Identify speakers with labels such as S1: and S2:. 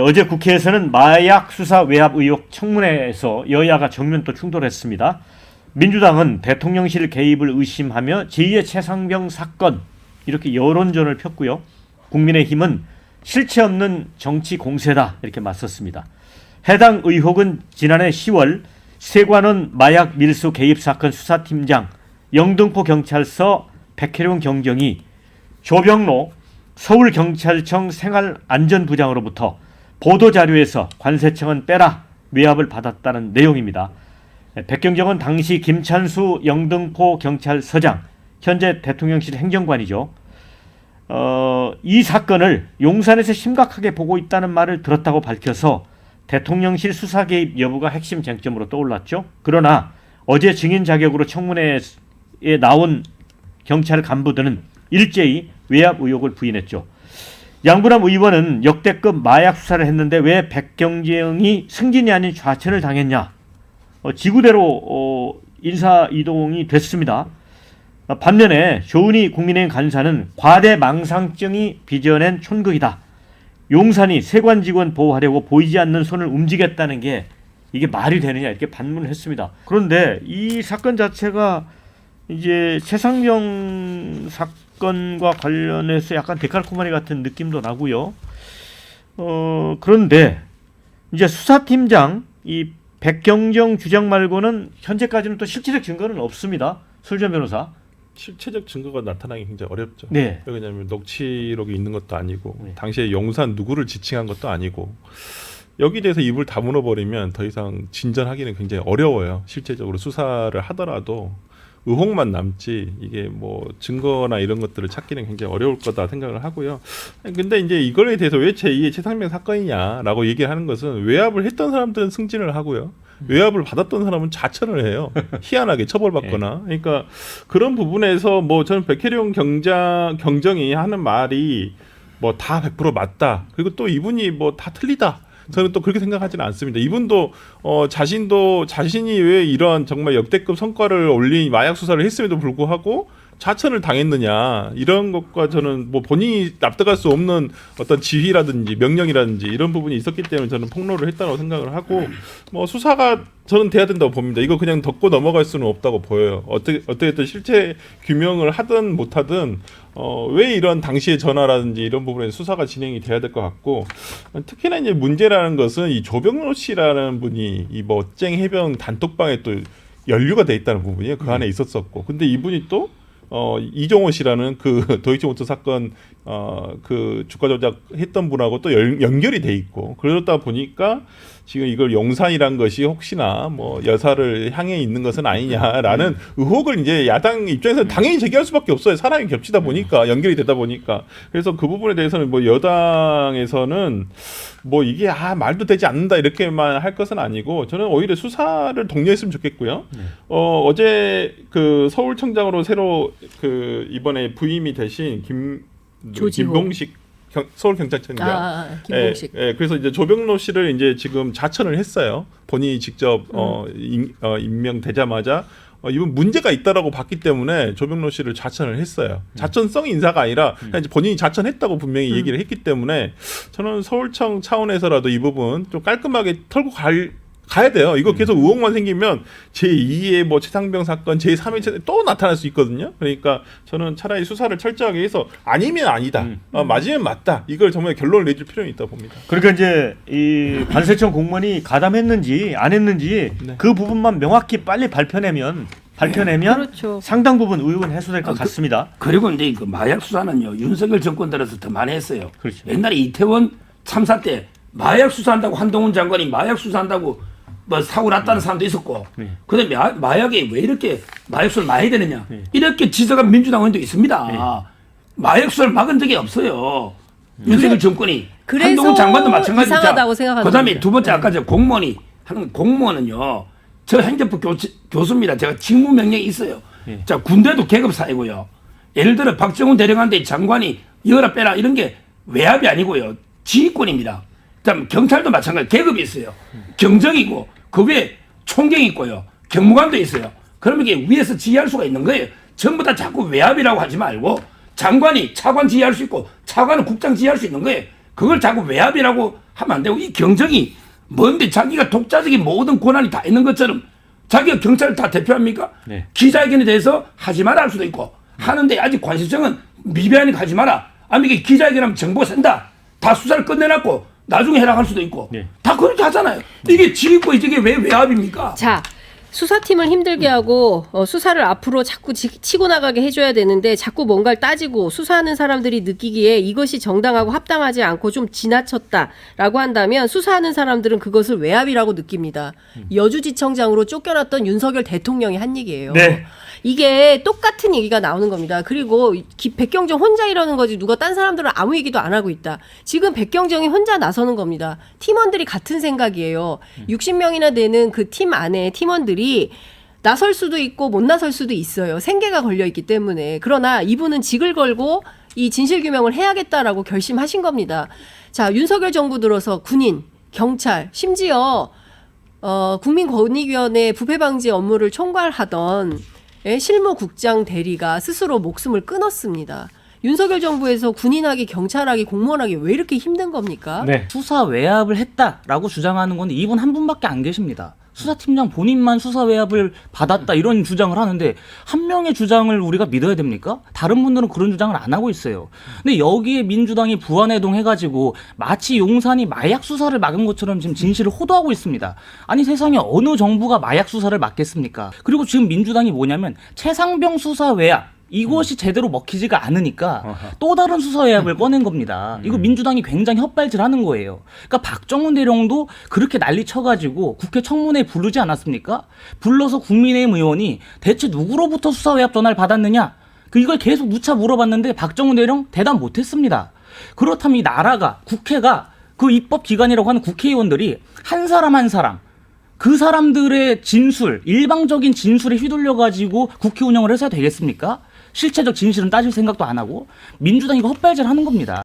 S1: 어제 국회에서는 마약 수사 외압 의혹 청문회에서 여야가 정면 또 충돌했습니다. 민주당은 대통령실 개입을 의심하며 제2의 최상병 사건 이렇게 여론전을 폈고요. 국민의힘은 실체 없는 정치 공세다 이렇게 맞섰습니다. 해당 의혹은 지난해 10월 세관원 마약 밀수 개입 사건 수사팀장 영등포 경찰서 백혜룡 경정이 조병로 서울경찰청 생활안전부장으로부터 보도 자료에서 관세청은 빼라 외압을 받았다는 내용입니다. 백경정은 당시 김찬수 영등포 경찰서장, 현재 대통령실 행정관이죠. 어, 이 사건을 용산에서 심각하게 보고 있다는 말을 들었다고 밝혀서 대통령실 수사 개입 여부가 핵심 쟁점으로 떠올랐죠. 그러나 어제 증인 자격으로 청문회에 나온 경찰 간부들은 일제히 외압 의혹을 부인했죠. 양부남 의원은 역대급 마약 수사를 했는데 왜 백경정이 승진이 아닌 좌천을 당했냐? 어, 지구대로 어, 인사 이동이 됐습니다. 어, 반면에 조은희 국민의힘 간사는 과대 망상증이 빚어낸 촌극이다. 용산이 세관 직원 보호하려고 보이지 않는 손을 움직였다는 게 이게 말이 되느냐 이렇게 반문을 했습니다. 그런데 이 사건 자체가 이제 최상병 사건과 관련해서 약간 데칼코마니 같은 느낌도 나고요. 어 그런데 이제 수사팀장 이 백경정 주장 말고는 현재까지는 또 실질적 증거는 없습니다. 술전 변호사.
S2: 실체적 증거가 나타나기 굉장히 어렵죠.
S1: 네.
S2: 왜냐하면 녹취록이 있는 것도 아니고
S1: 네.
S2: 당시에 용산 누구를 지칭한 것도 아니고 여기 대해서 입을 다물어 버리면 더 이상 진전하기는 굉장히 어려워요. 실제적으로 수사를 하더라도 의혹만 남지 이게 뭐 증거나 이런 것들을 찾기는 굉장히 어려울 거다 생각을 하고요. 근데 이제 이거에 대해서 왜 제2의 최상병 사건이냐라고 얘기를 하는 것은 외압을 했던 사람들은 승진을 하고요. 외압을 받았던 사람은 자천을 해요. 희한하게 처벌받거나. 그러니까 그런 부분에서 뭐 저는 백혜룡 경장 경정이 하는 말이 뭐 다 100% 맞다. 그리고 또 이분이 뭐 다 틀리다. 저는 또 그렇게 생각하지는 않습니다. 이분도 어 자신도 자신이 왜 이런 정말 역대급 성과를 올린 마약 수사를 했음에도 불구하고 자천을 당했느냐 이런 것과 저는 뭐 본인이 납득할 수 없는 어떤 지휘라든지 명령이라든지 이런 부분이 있었기 때문에 저는 폭로를 했다고 생각을 하고 뭐 수사가 저는 돼야 된다고 봅니다. 이거 그냥 덮고 넘어갈 수는 없다고 보여요. 어떻게 어떻게든 실체 규명을 하든 못하든 어, 왜 이런 당시의 전화라든지 이런 부분에 수사가 진행이 돼야 될 것 같고 특히나 이제 문제라는 것은 이 조병로 씨라는 분이 이 멋쟁 해병 단톡방에 또 연루가 돼 있다는 부분이에요. 그 안에 있었었고 근데 이분이 또 어, 이종호 씨라는 그 도이치모터 사건 어, 그 주가 조작했던 분하고 또 연, 연결이 돼 있고 그러다 보니까 지금 이걸 용산이란 것이 혹시나 뭐 여사를 향해 있는 것은 아니냐라는 의혹을 이제 야당 입장에서 는 당연히 제기할 수밖에 없어요. 사람이 겹치다 보니까 연결이 되다 보니까 그래서 그 부분에 대해서는 뭐 여당에서는 뭐 이게 아 말도 되지 않는다 이렇게만 할 것은 아니고 저는 오히려 수사를 독려했으면 좋겠고요. 어 어제 그 서울청장으로 새로 그 이번에 부임이 되신 김
S3: 조지호.
S2: 김봉식 경, 서울 경찰청장.
S3: 아, 아, 김봉식.
S2: 예, 예, 그래서 이제 조병로 씨를 이제 지금 자천을 했어요. 본인이 직접 어,
S3: 음.
S2: 임, 어, 임명되자마자 어, 이분 문제가 있다라고 봤기 때문에 조병로 씨를 자천을 했어요.
S3: 음.
S2: 자천성 인사가 아니라 그냥 이제 본인이 자천했다고 분명히 얘기를 했기 때문에 저는 서울청 차원에서라도 이 부분 좀 깔끔하게 털고 갈 가야 돼요. 이거 계속 의혹만 생기면 제2의 뭐 최상병 사건, 제3의 또 나타날 수 있거든요. 그러니까 저는 차라리 수사를 철저하게 해서 아니면 아니다,
S1: 음.
S2: 어, 맞으면 맞다. 이걸 정말 결론을 내줄 필요는 있다고 봅니다.
S1: 그러니까 이제 이 관세청 공무원이 가담했는지 안 했는지
S2: 네.
S1: 그 부분만 명확히 빨리 발표내면 발표내면
S3: 그렇죠.
S1: 상당 부분 의혹은 해소될 것
S4: 아, 그-
S1: 같습니다.
S4: 그리고 이제 그 마약 수사는요 윤석열 정권 들어서 더 많이 했어요.
S1: 그렇죠.
S4: 옛날에 이태원 참사 때 마약 수사한다고 한동훈 장관이 마약 수사한다고 뭐 사고 났다는 사람도 있었고
S1: 네.
S4: 그다음에 마, 마약이 왜 이렇게 마약 수사를 많이 되느냐
S1: 네.
S4: 이렇게 지적한 민주당 의원도 있습니다. 마약 수사를 막은 적이 없어요. 윤석열 정권이
S3: 그래서
S4: 한동훈 장관도
S3: 생각하는
S4: 그다음에. 두 번째
S3: 네.
S4: 아까 저 공무원이 하는 공무원은요. 저 행정부 교, 교수입니다. 제가 직무 명령이 있어요.
S1: 예.
S4: 자 군대도 계급 사이고요. 예를 들어 박정훈 대령한테 장관이 이어라 빼라 이런 게 외압이 아니고요. 지휘권입니다. 그다음 경찰도 마찬가지 계급이 있어요. 경정이고 그 위에 총경이 있고요. 경무관도 있어요. 그러면 이게 위에서 지휘할 수가 있는 거예요. 전부 다 자꾸 외압이라고 하지 말고 장관이 차관 지휘할 수 있고 차관은 국장 지휘할 수 있는 거예요. 그걸 자꾸 외압이라고 하면 안 되고 이 경정이 뭔데 자기가 독자적인 모든 권한이 다 있는 것처럼 자기가 경찰을 다 대표합니까?
S1: 네.
S4: 기자회견에 대해서 하지 마라 할 수도 있고 하는데 아직 관실청은 미비하니까 하지 마라. 아니 이게 기자회견하면 정보가 센다. 다 수사를 끝내놨고 나중에 해라 할 수도 있고
S1: 네.
S4: 다 그렇게 하잖아요. 이게 지휘권 이게 왜 외압입니까?
S3: 자, 수사팀을 힘들게 하고 어, 수사를 앞으로 자꾸 지- 치고 나가게 해줘야 되는데 자꾸 뭔가를 따지고 수사하는 사람들이 느끼기에 이것이 정당하고 합당하지 않고 좀 지나쳤다라고 한다면 수사하는 사람들은 그것을 외압이라고 느낍니다. 여주지청장으로 쫓겨났던 윤석열 대통령이 한 얘기예요.
S1: 네.
S3: 이게 똑같은 얘기가 나오는 겁니다. 그리고 기- 백경정 혼자 이러는 거지 누가 딴 사람들은 아무 얘기도 안 하고 있다. 지금 백경정이 혼자 나서는 겁니다. 팀원들이 같은 생각이에요. 60명이나 되는 그 팀 안에 팀원들이 나설 수도 있고 못 나설 수도 있어요. 생계가 걸려 있기 때문에. 그러나 이분은 직을 걸고 이 진실 규명을 해야겠다라고 결심하신 겁니다. 자, 윤석열 정부 들어서 군인, 경찰, 심지어 어, 국민권익위원회 부패 방지 업무를 총괄하던 예, 실무국장 대리가 스스로 목숨을 끊었습니다. 윤석열 정부에서 군인하기, 경찰하기, 공무원하기 왜 이렇게 힘든 겁니까?
S1: 네.
S5: 수사 외압을 했다라고 주장하는 건데 이분 한 분밖에 안 계십니다. 수사팀장 본인만 수사 외압을 받았다 이런 주장을 하는데 한 명의 주장을 우리가 믿어야 됩니까? 다른 분들은 그런 주장을 안 하고 있어요. 근데 여기에 민주당이 부안해동 해가지고 마치 용산이 마약 수사를 막은 것처럼 지금 진실을 호도하고 있습니다. 아니 세상에 어느 정부가 마약 수사를 막겠습니까? 그리고 지금 민주당이 뭐냐면 최상병 수사 외압 이것이 제대로 먹히지가 않으니까 또 다른 수사 외압을 꺼낸 겁니다. 이거 민주당이 굉장히 헛발질하는 거예요. 그러니까 박정훈 대령도 그렇게 난리 쳐가지고 국회 청문회 부르지 않았습니까? 불러서 국민의힘 의원이 대체 누구로부터 수사 외압 전화를 받았느냐? 그 이걸 계속 누차 물어봤는데 박정훈 대령 대답 못했습니다. 그렇다면 이 나라가 국회가 그 입법 기관이라고 하는 국회의원들이 한 사람 한 사람 그 사람들의 진술, 일방적인 진술에 휘둘려 가지고 국회 운영을 해서야 되겠습니까? 실체적 진실은 따질 생각도 안 하고 민주당이 이거 헛발질 하는 겁니다.